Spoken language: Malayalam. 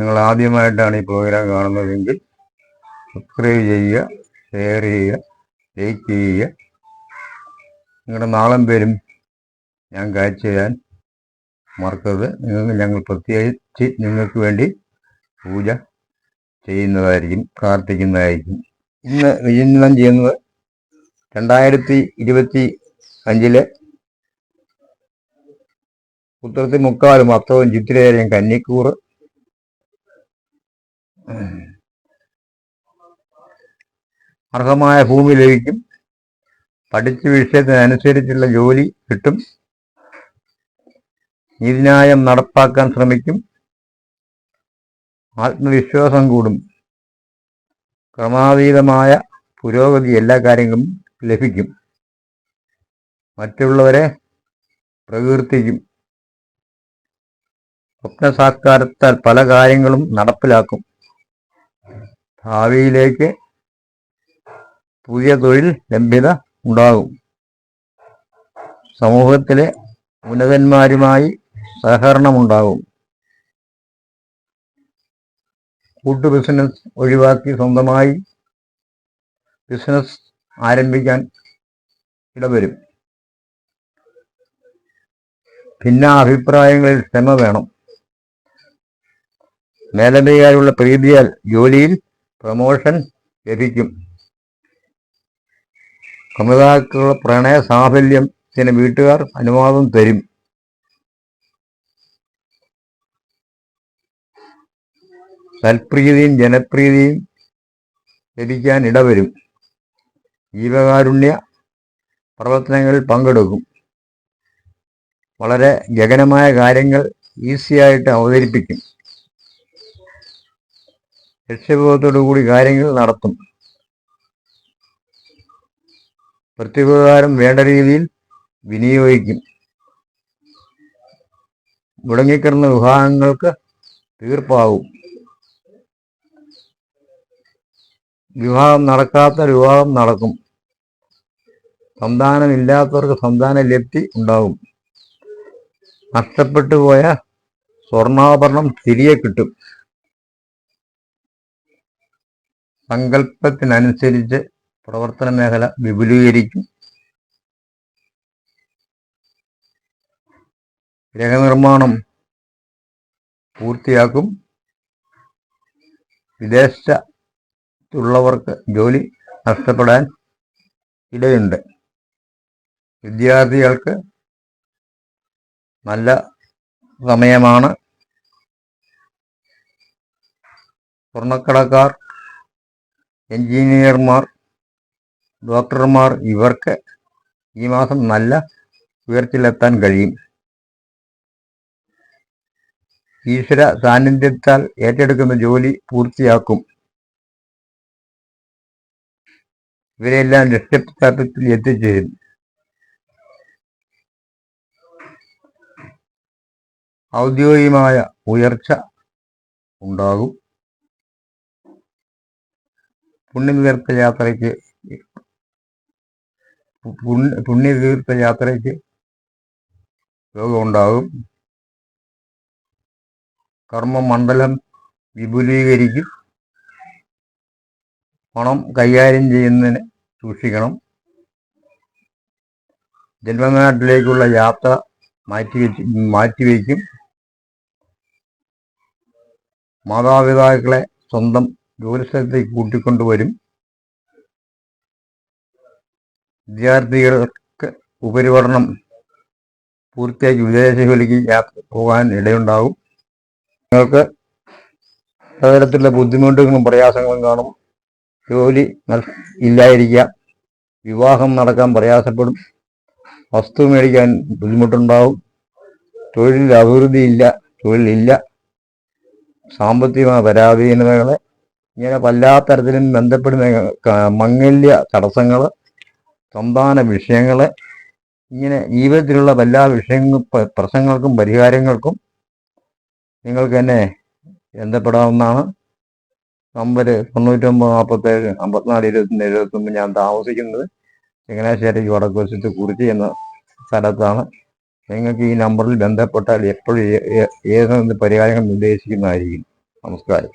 നിങ്ങൾ ആദ്യമായിട്ടാണ് ഈ പ്രോഗ്രാം കാണുന്നതെങ്കിൽ സബ്സ്ക്രൈബ് ചെയ്യുക ഷെയർ ചെയ്യുക ലൈക്ക് ചെയ്യുക. നിങ്ങളുടെ നാളം പേരും ഞാൻ കാഴ്ച ചെയ്യാൻ മറക്കരുത്. നിങ്ങൾ ഞങ്ങൾ പ്രത്യേകിച്ച് നിങ്ങൾക്ക് വേണ്ടി പൂജ ചെയ്യുന്നതായിരിക്കും പ്രാർത്ഥിക്കുന്നതായിരിക്കും ഇന്ന് വിചിന്തനം ചെയ്യുന്നത് രണ്ടായിരത്തി ഇരുപത്തി അഞ്ചിലെ ഉത്തരത്തി മുക്കാലും അത്തവും ചിത്രേരയും കന്നിക്കൂർ അർഹമായ ഭൂമി ലഭിക്കും. പഠിച്ച വിഷയത്തിനനുസരിച്ചുള്ള ജോലി കിട്ടും. നീതിന്യായം നടപ്പാക്കാൻ ശ്രമിക്കും. ആത്മവിശ്വാസം കൂടും. ക്രമാതീതമായ പുരോഗതി എല്ലാ കാര്യങ്ങളും ലഭിക്കും. മറ്റുള്ളവരെ പ്രകീർത്തിക്കും. സ്വപ്നസാക്ഷാരത്താൽ പല കാര്യങ്ങളും നടപ്പിലാക്കും. ഭാവിയിലേക്ക് പുതിയ തൊഴിൽ ലഭ്യത ഉണ്ടാകും. സമൂഹത്തിലെ ഉന്നതന്മാരുമായി സഹകരണമുണ്ടാകും. കൂട്ടു ബിസിനസ് ഒഴിവാക്കി സ്വന്തമായി ബിസിനസ് ആരംഭിക്കാൻ ഇടവരും. ഭിന്ന അഭിപ്രായങ്ങളിൽ ക്ഷമ വേണം. മേലധികാരിയുള്ള പ്രീതിയാൽ ജോലിയിൽ പ്രമോഷൻ ലഭിക്കും. കമിതാക്കളുടെ പ്രണയ സാഫല്യത്തിന് വീട്ടുകാർ അനുവാദം തരും. തൽപ്രീതിയും ജനപ്രീതിയും ലഭിക്കാൻ ഇടവരും. ജീവകാരുണ്യ പ്രവർത്തനങ്ങളിൽ പങ്കെടുക്കും. വളരെ ഗഗനമായ കാര്യങ്ങൾ ഈസിയായിട്ട് അവതരിപ്പിക്കും. ലക്ഷ്യബോധത്തോടു കൂടി കാര്യങ്ങൾ നടത്തും. പ്രത്യുപകാരം വേണ്ട രീതിയിൽ വിനിയോഗിക്കും. മുടങ്ങിക്കിടന്ന വിവാഹങ്ങൾക്ക് തീർപ്പാവും. വിവാഹം നടക്കാത്ത വിവാഹം നടക്കും. സന്താനമില്ലാത്തവർക്ക് സന്താന ലബ്ധി ഉണ്ടാകും നഷ്ടപ്പെട്ടു പോയ സ്വർണാഭരണം തിരികെ കിട്ടും. സങ്കല്പത്തിനനുസരിച്ച് പ്രവർത്തന മേഖല വിപുലീകരിക്കും. ഗ്രഹനിർമ്മാണം പൂർത്തിയാക്കും. വിദേശത്തുള്ളവർക്ക് ജോലി നഷ്ടപ്പെടാൻ ഇടയുണ്ട്. വിദ്യാർത്ഥികൾക്ക് നല്ല സമയമാണ്. സ്വർണക്കടക്കാർ എഞ്ചിനീയർമാർ ഡോക്ടർമാർ ഇവർക്ക് ഈ മാസം നല്ല ഉയർച്ചയിലെത്താൻ കഴിയും. ഈശ്വര സാന്നിധ്യത്താൽ ഏറ്റെടുക്കുന്ന ജോലി പൂർത്തിയാക്കും. ഇവരെല്ലാം ലക്ഷ്യസ്ഥാപത്തിൽ എത്തിച്ചേരും. ഔദ്യോഗികമായ ഉയർച്ച ഉണ്ടാകും. പുണ്യതീർത്ഥ യാത്രയ്ക്ക് പുണ്യ പുണ്യതീർത്ഥ യാത്രയ്ക്ക് യോഗമുണ്ടാകും. കർമ്മമണ്ഡലം വിപുലീകരിക്കും. പണം കൈകാര്യം ചെയ്യുന്നതിന് സൂക്ഷിക്കണം. ജന്മനാട്ടിലേക്കുള്ള യാത്ര മാറ്റിവെച്ച് മാറ്റിവെക്കും മാതാപിതാക്കളെ സ്വന്തം ജോലിസ്ഥലത്തേക്ക് കൂട്ടിക്കൊണ്ടുവരും. വിദ്യാർത്ഥികൾക്ക് ഉപരിപഠനം പൂർത്തിയാക്കി വിദേശ യാത്ര പോകാൻ ഇടയുണ്ടാകും. നിങ്ങൾക്ക് പലതരത്തിലുള്ള ബുദ്ധിമുട്ടുകളും പ്രയാസങ്ങളും കാണും. ജോലി ഇല്ലായിരിക്കാം. വിവാഹം നടക്കാൻ പ്രയാസപ്പെടും. വസ്തു മേടിക്കാൻ ബുദ്ധിമുട്ടുണ്ടാവും തൊഴിലിൽ അഭിവൃദ്ധിയില്ല തൊഴിലില്ല. സാമ്പത്തികമായ പരാധീനതകൾ ഇങ്ങനെ എല്ലാ തരത്തിലും ബന്ധപ്പെടുന്ന മംഗല്യ തടസ്സങ്ങൾ സന്താന വിഷയങ്ങൾ ഇങ്ങനെ ജീവിതത്തിലുള്ള എല്ലാ വിഷയങ്ങൾ പ്രശ്നങ്ങൾക്കും പരിഹാരങ്ങൾക്കും നിങ്ങൾക്ക് എന്നെ ബന്ധപ്പെടാവുന്നതാണ്. നമ്പർ തൊണ്ണൂറ്റൊമ്പത് നാൽപ്പത്തേഴ് അമ്പത്തിനാല് ഇരുപത്തൊന്ന് എഴുപത്തൊമ്പത് ഞാൻ താമസിക്കുന്നത് ചങ്ങനാശ്ശേരി വടക്കുവശത്ത് കുറിച്ചി എന്ന സ്ഥലത്താണ്. നിങ്ങൾക്ക് ഈ നമ്പറിൽ ബന്ധപ്പെട്ടാൽ എപ്പോഴും ഏതെന്ന് പരിഹാരങ്ങൾ നിർദ്ദേശിക്കുന്നതായിരിക്കും. നമസ്കാരം.